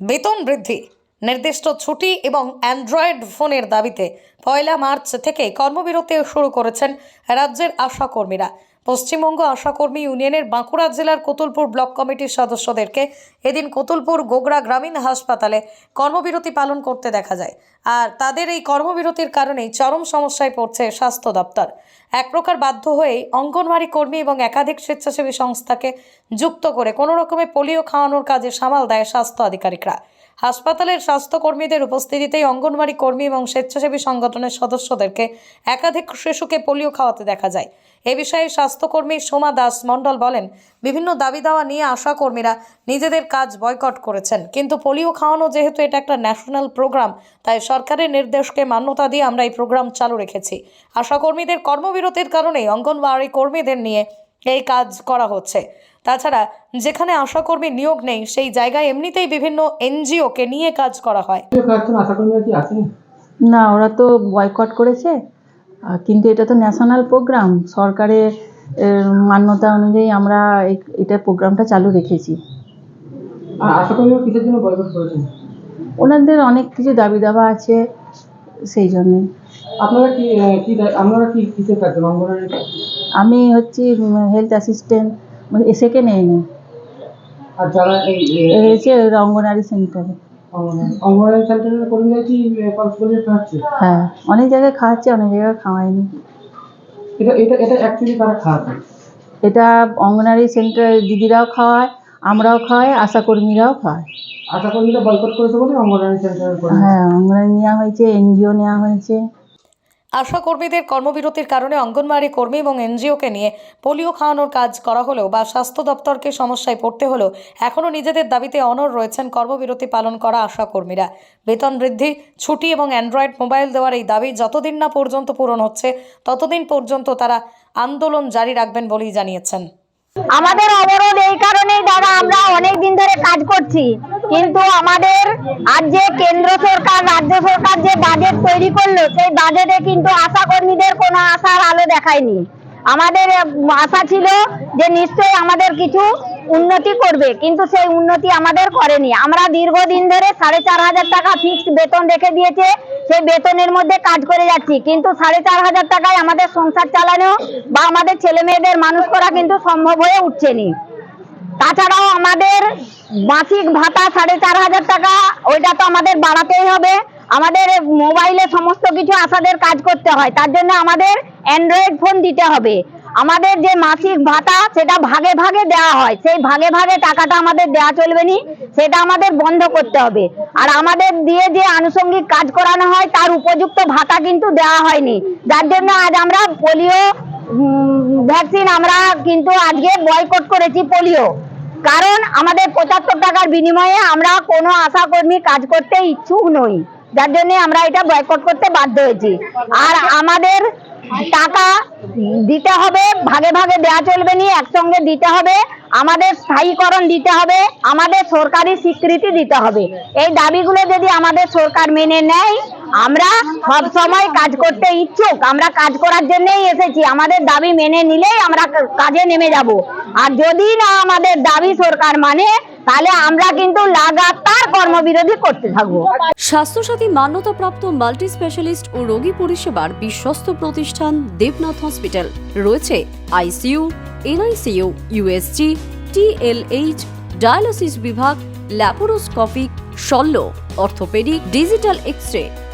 বেতন বৃদ্ধি নির্দিষ্ট ছুটি এবং অ্যান্ড্রয়েড ফোনের দাবিতে পয়লা মার্চ থেকে কর্মবিরতি শুরু করেছেন রাজ্যের আশাকর্মীরা। পশ্চিমবঙ্গ আশাকর্মী ইউনিয়নের বাঁকুড়া জেলার কতুলপুর ব্লক কমিটির সদস্যদেরকে এদিন কতুলপুর গোগরা গ্রামীণ হাসপাতালে কর্মবিরতি পালন করতে দেখা যায়। আর তাদের এই কর্মবিরতির কারণেই চরম সমস্যায় পড়ছে স্বাস্থ্য দপ্তর। এক প্রকার বাধ্য হয়েই অঙ্গনওয়াড়ি কর্মী এবং একাধিক স্বেচ্ছাসেবী সংস্থাকে যুক্ত করে কোনো রকমে পোলিও খাওয়ানোর কাজে সামাল দেয় স্বাস্থ্য আধিকারিকরা। হাসপাতালের স্বাস্থ্যকর্মীদের উপস্থিতিতেই অঙ্গনওয়াড়ি কর্মী এবং স্বেচ্ছাসেবী সংগঠনের সদস্যদেরকে একাধিক শিশুকে পোলিও খাওয়াতে দেখা যায়। এ বিষয়ে স্বাস্থ্যকর্মী সোমা দাস মণ্ডল বলেন, বিভিন্ন দাবি দাওয়া নিয়ে আশা কর্মীরা নিজেদের কাজ বয়কট করেছেন। কিন্তু পোলিও খাওয়ানো যেহেতু এটা একটা ন্যাশনাল প্রোগ্রাম, তাই সরকারের নির্দেশকে মান্যতা দিয়ে আমরা এই প্রোগ্রাম চালু রেখেছি। আশাকর্মীদের কর্মবিরতির কারণেই অঙ্গনওয়াড়ি কর্মীদের নিয়ে এই কাজ করা হচ্ছে। তাছাড়া যেখানে আশাকর্মী নিয়োগ নেই সেই জায়গায় এমনিতেই বিভিন্ন এনজিওকে নিয়ে কাজ করা হয়। না ওরা তো বয়কট করেছে। কিন্তু এটা তো ন্যাশনাল প্রোগ্রাম সরকারের মান্যতা অনুযায়ী আমরা এই- এটা প্রোগ্রামটা চালু রেখেছি। আর আশাকর্মীরা কিসের জন্য বয়কট করেছেন? ওনাদের অনেক কিছু দাবি দাবা আছে সেই জন্যে। আপনারা কি আপনারা কি কিসের কাজ? আমি হচ্ছি হেলথ অ্যাসিস্ট্যান্ট এসেকে নেইনি। আর যারা এই এসে অঙ্গনারী সেন্টারে। অঙ্গনওয়াড়ি সেন্টারের কর্মীরা কি পারস্পরিক খাচ্ছে। হ্যাঁ অনেক জায়গায় খাওয়াচ্ছে অনেক জায়গায় খাওয়ায়নি। এটা এটা এটা অ্যাকচুয়ালি তারা খাওয়াচ্ছে এটা অঙ্গনারী সেন্টার দিদিরাও খাওয়ায় আমরাও খাওয়াই আশাকর্মীরাও খাওয়ায়। আশাকর্মীরা বয়কট করেছে বলে অঙ্গনওয়াড়ি সেন্টারের কর্মী হ্যাঁ অঙ্গনারী নেওয়া হয়েছে এনজিও নেওয়া হয়েছে। আশা কর্মীদের কর্মবিরতির কারণে অঙ্গনওয়াড়ি কর্মী এবং এনজিওকে নিয়ে পোলিও খাওয়ানোর কাজ করা হলেও বা স্বাস্থ্য দপ্তরকে সমস্যায় পড়তে হলেও এখনও নিজেদের দাবিতে অনর রয়েছেন কর্মবিরতি পালন করা আশা কর্মীরা বেতন বৃদ্ধি, ছুটি এবং অ্যান্ড্রয়েড মোবাইল দেওয়ার এই দাবি যতদিন না পর্যন্ত পূরণ হচ্ছে, ততদিন পর্যন্ত তারা আন্দোলন জারি রাখবেন বলেই জানিয়েছেন। আমাদের অবরোধ এই কারণেই দাদা, আমরা অনেক দিন ধরে কাজ করছি। কিন্তু আমাদের আজ যে কেন্দ্র সরকার, রাজ্য সরকার যে বাজেট তৈরি করল, সেই বাজেটে কিন্তু আশা কর্মীদের কোনো আশার আলো দেখায়নি। আমাদের আশা ছিল যে নিশ্চয়ই আমাদের কিছু উন্নতি করবে, কিন্তু সেই উন্নতি আমাদের করেনি। আমরা দীর্ঘদিন ধরে সাড়ে চার হাজার টাকা ফিক্সড বেতন রেখে দিয়েছে, সেই বেতনের মধ্যে কাজ করে যাচ্ছি। কিন্তু সাড়ে চার হাজার টাকায় আমাদের সংসার চালানো বা আমাদের ছেলে মেয়েদের মানুষ করা কিন্তু সম্ভব হয়ে উঠছে নি। তাছাড়াও আমাদের মাসিক ভাতা সাড়ে চার হাজার টাকা, ওইটা তো আমাদের বাড়াতেই হবে। আমাদের মোবাইলে সমস্ত কিছু আশাদের কাজ করতে হয়, তার জন্য আমাদের অ্যান্ড্রয়েড ফোন দিতে হবে। আমাদের যে মাসিক ভাতা, সেটা ভাগে ভাগে দেওয়া হয়। সেই ভাগে ভাগে টাকাটা আমাদের দেওয়া চলবে নি, সেটা আমাদের বন্ধ করতে হবে। আর আমাদের দিয়ে যে আনুষঙ্গিক কাজ করানো হয়, তার উপযুক্ত ভাতা কিন্তু দেওয়া হয়নি। যার জন্য আজ আমরা পোলিও ভ্যাকসিন আমরা কিন্তু আজকে বয়কট করেছি পোলিও। কারণ আমাদের পঁচাত্তর টাকার বিনিময়ে আমরা কোনো আশাকর্মী কাজ করতে ইচ্ছুক নই। যার জন্য আমরা এটা বয়কট করতে বাধ্য হয়েছি। আর আমাদের টাকা দিতে হবে, ভাগে ভাগে দেওয়া চলবে নি, একসঙ্গে দিতে হবে, আমাদের স্থায়ীকরণ দিতে হবে, আমাদের সরকারি স্বীকৃতি দিতে হবে। এই দাবিগুলো যদি আমাদের সরকার মেনে নেয় আমরা সব সময় কাজ করতে ইচ্ছুক, আমরা কাজ করার জন্যই এসেছি। আমাদের দাবি মেনে নিলেই আমরা কাজে নেমে যাব। আর যদি না আমাদের দাবি সরকার মানে তাহলে আমরা কিন্তু লাগাতার কর্মবিরোধী করতে থাকব। স্বাস্থ্যসাথী মান্যতাপ্রাপ্ত মাল্টি স্পেশালিস্ট ও রোগী পরিষেবার বিশ্বস্ত প্রতিষ্ঠান দেবনাথ হসপিটাল। রয়েছে ICU, NICU, USG, TLH, dialysis বিভাগ, ল্যাপারোস্কোপিক, শল্য, অর্থোপেডিক, ডিজিটাল এক্স রে